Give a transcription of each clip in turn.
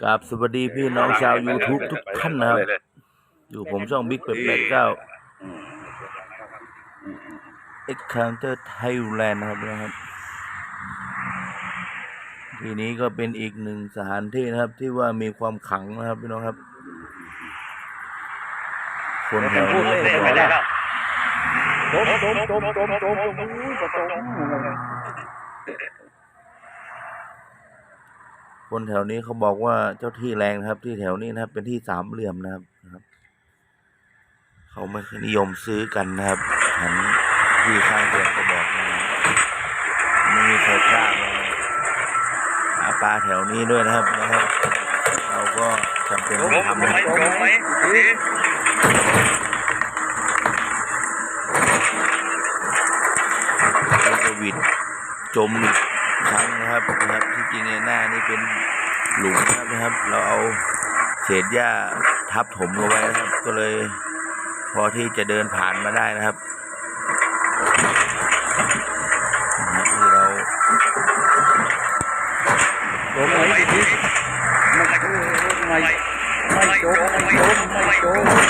กราบสวัสดีพี่น้องชาว YouTube ทุกท่านนะครับ อยู่ผมช่องบิ๊กเป็ดแปดเก้า e x c o u n t e r Thailand นะครับนะครับ ทีนี้ก็เป็นอีกหนึ่งสถานที่นะครับ ที่ว่ามีความขลังนะครับพี่น้องครับ คนแถวนี้เขาบอกว่าจมจมจมจมจมอุ้ยบ่จม คนแถวนี้เขาบอกว่าเจ้าที่แรงนะครับ ที่แถวนี้นะครับ เป็นที่สามเหลี่ยมนะครับครับเขาไม่นิยมซื้อกันนะครับฉันที่ข้างเตียงก็บอกมาไม่มีใครกล้ามาหาปลาแถวนี้ด้วยนะครับนะครับ เราก็จำเป็นต้องทำไหมนะครับจมไหมนี่แล้วก็วิดจมอีก ครั้งนะครับนะครับที่จริงในหน้านี่เป็นหลุมนะครับนะครับ เราเอาเศษหญ้าทับถมเอาไว้นะครับ ก็เลย พอที่จะเดินผ่านมาได้นะครับนะที่เราจมไหมนี่ไม่ไม่ไม่จมไม่จมไม่จมจ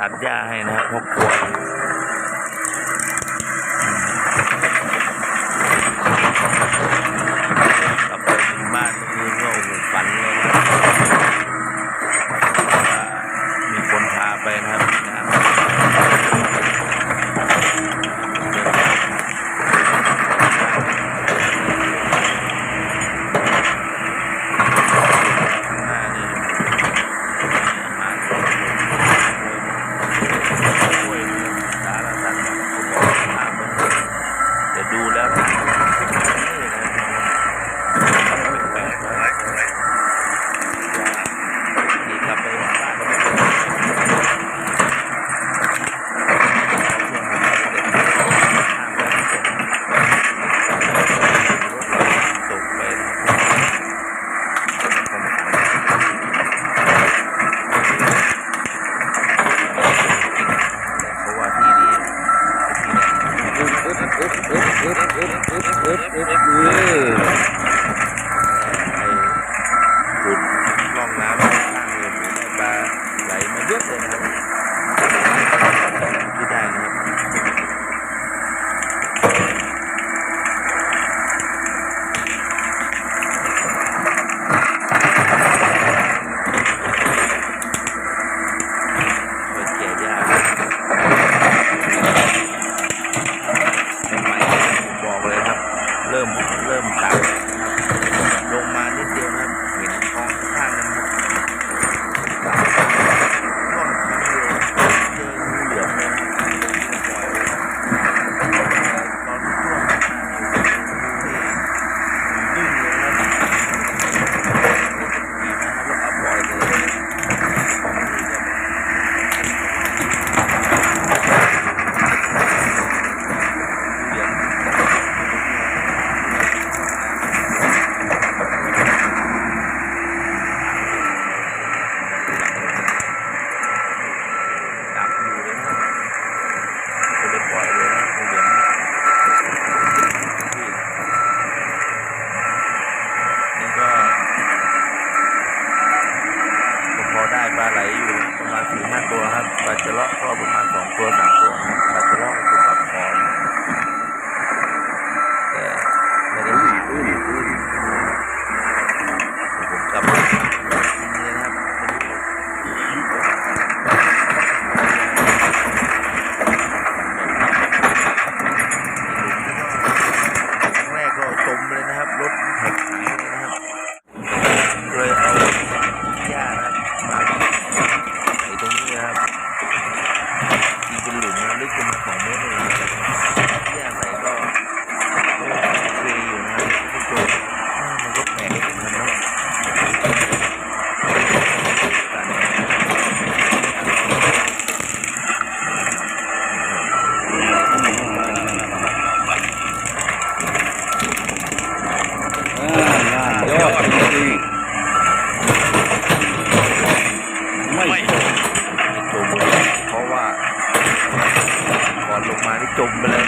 ตัดหญ้าให้นะครับพวกขวด อึ๊บอึ๊บอึ๊บอึ๊บอึ๊บ ไปเสร็จแล้วก็ประมาณสองตัวสา Dublin.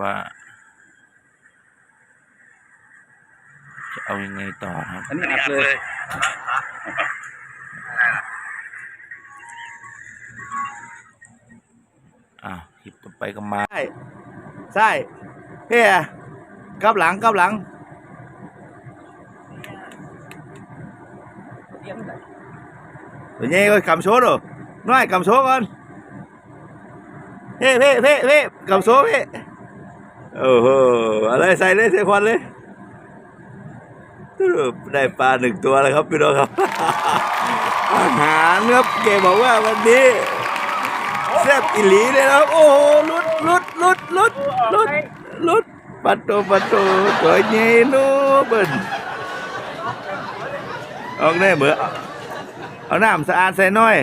ว่า จะเอายังไงต่อครับอันนี้อัดเลยอ่ะคลิปต่อไปก็มา ใช่ใช่เพี่กับหลังกับหลังเป็นยังไงก็คำโชว์ดูน้อยคำโชว์ก่อนเพ่เพ่เพ่เพ่คำโชว์เพ่ โอ้โหอะไรใส่เลยใส่ควันเลยได้ปลาหนึ่งตัวแล้วครับพี่น้องครับ อาหารครับเกบอกว่าวันนี้แซ่บอิหลีเลยครับ โอ้โหลุดลุดลุดลุดลุดลุดปัดโตปัดโตตัวใหญ่โนูเบิ่นออกได้เหมือเอาน้ำสะอาดใส่น่อย